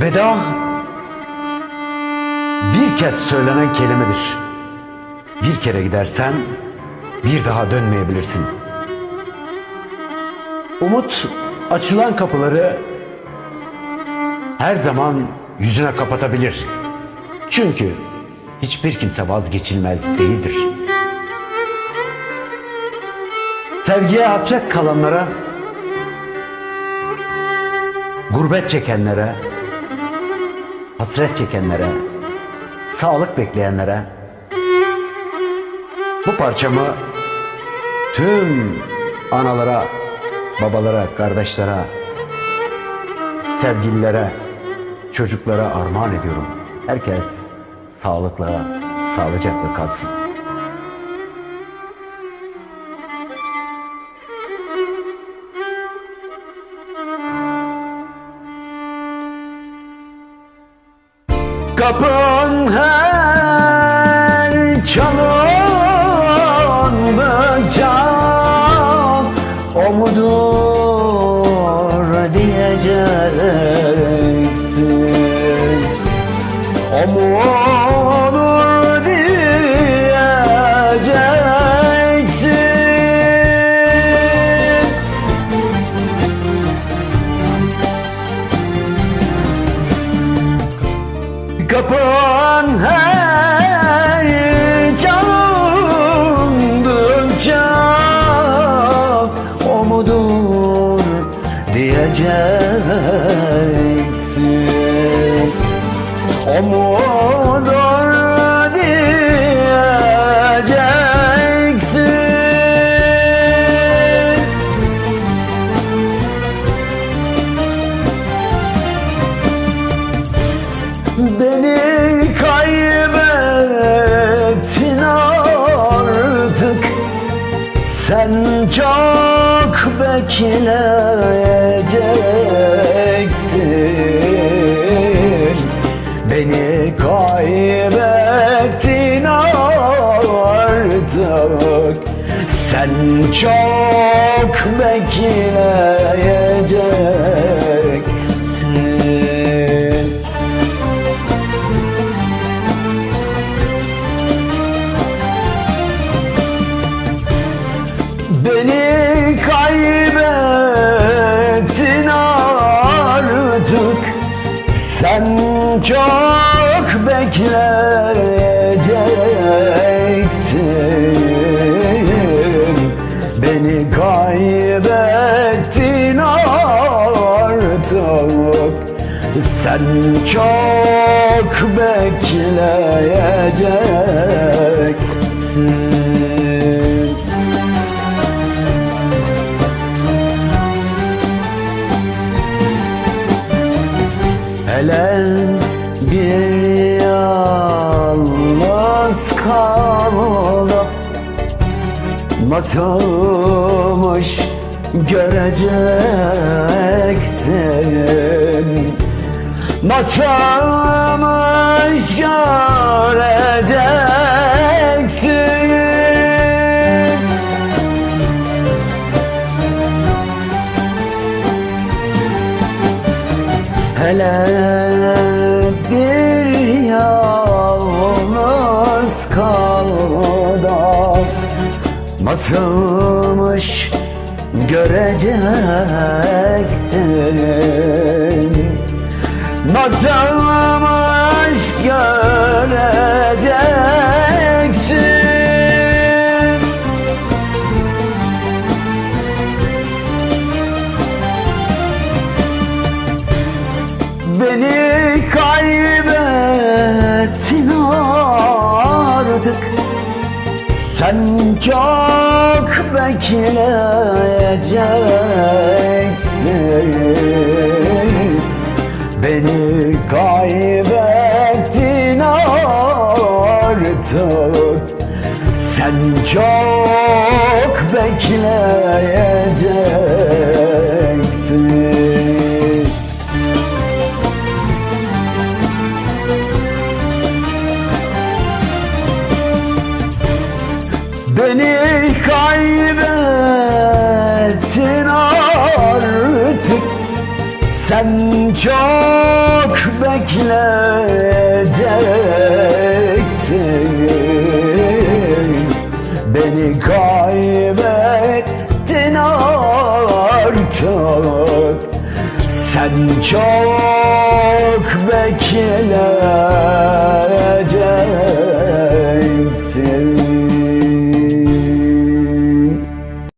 Veda bir kez söylenen kelimedir. Bir kere gidersen bir daha dönmeyebilirsin. Umut açılan kapıları her zaman yüzüne kapatabilir. Çünkü hiçbir kimse vazgeçilmez değildir. Sevgiye hasret kalanlara, gurbet çekenlere, hasret çekenlere, sağlık bekleyenlere bu parçamı tüm analara, babalara, kardeşlere, sevgililere, çocuklara armağan ediyorum. Herkes sağlıkla, sağlıcakla kalsın. Kapın her Kapın her çalındıkça o mudur diyeceksin. O mudur diyeceksin çok bekleyeceksin. Beni kaybettin artık. Sen çok bekleyeceksin çok bekleyeceksin. Beni kaybettin artık. Sen çok bekleyeceksin. Hele Nasılmış göreceksin Nasılmış göreceksin Hele Nasılmış göreceksin. Nasılmış göreceksin. Beni Sen çok bekleyeceksin. Beni kaybettin artık. Sen çok bekleyeceksin çok bekleyeceksin. Beni kaybettin artık. Sen çok bekle